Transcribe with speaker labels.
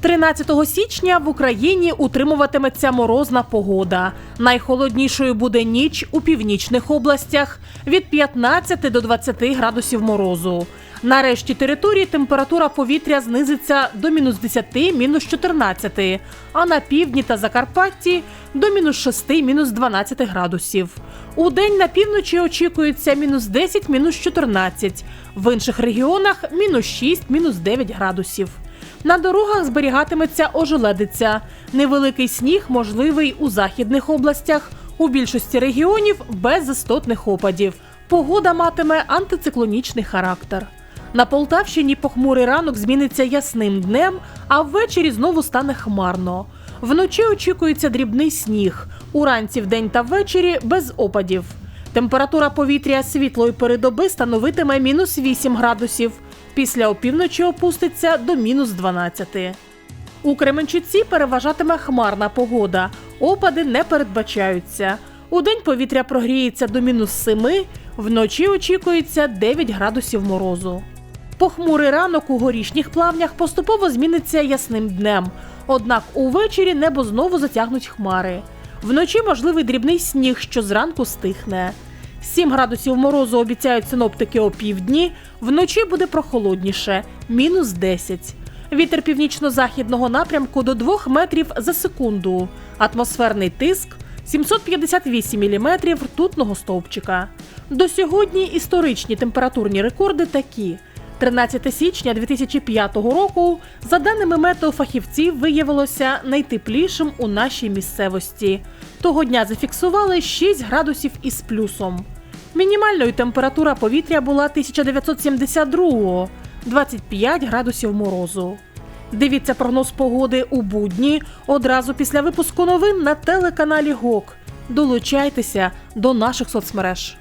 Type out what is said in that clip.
Speaker 1: 13 січня в Україні утримуватиметься морозна погода. Найхолоднішою буде ніч у північних областях від 15 до 20 градусів морозу. На решті території температура повітря знизиться до мінус 10, мінус 14, а на півдні та Закарпатті до мінус 6, мінус 12 градусів. У день на півночі очікується мінус 10, мінус 14, в інших регіонах мінус 6, мінус 9 градусів. На дорогах зберігатиметься ожеледиця. Невеликий сніг можливий у західних областях. У більшості регіонів без істотних опадів. Погода матиме антициклонічний характер. На Полтавщині похмурий ранок зміниться ясним днем, а ввечері знову стане хмарно. Вночі очікується дрібний сніг. Уранці вдень та ввечері без опадів. Температура повітря світлої передоби становитиме мінус 8 градусів. Після опівночі опуститься до мінус 12. У Кременчуці переважатиме хмарна погода. Опади не передбачаються. Удень повітря прогріється до мінус 7, вночі очікується 9 градусів морозу. Похмурий ранок у горішніх плавнях поступово зміниться ясним днем. Однак увечері небо знову затягнуть хмари. Вночі можливий дрібний сніг, що зранку стихне. 7 градусів морозу обіцяють синоптики опівдні, вночі буде прохолодніше мінус 10. Вітер північно-західного напрямку до 2 метрів за секунду. Атмосферний тиск 758 міліметрів ртутного стовпчика. До сьогодні історичні температурні рекорди такі. 13 січня 2005 року, за даними метеофахівців, виявилося найтеплішим у нашій місцевості. Того дня зафіксували 6 градусів із плюсом. Мінімальною температура повітря була 1972-го – 25 градусів морозу. Дивіться прогноз погоди у будні одразу після випуску новин на телеканалі ГОК. Долучайтеся до наших соцмереж.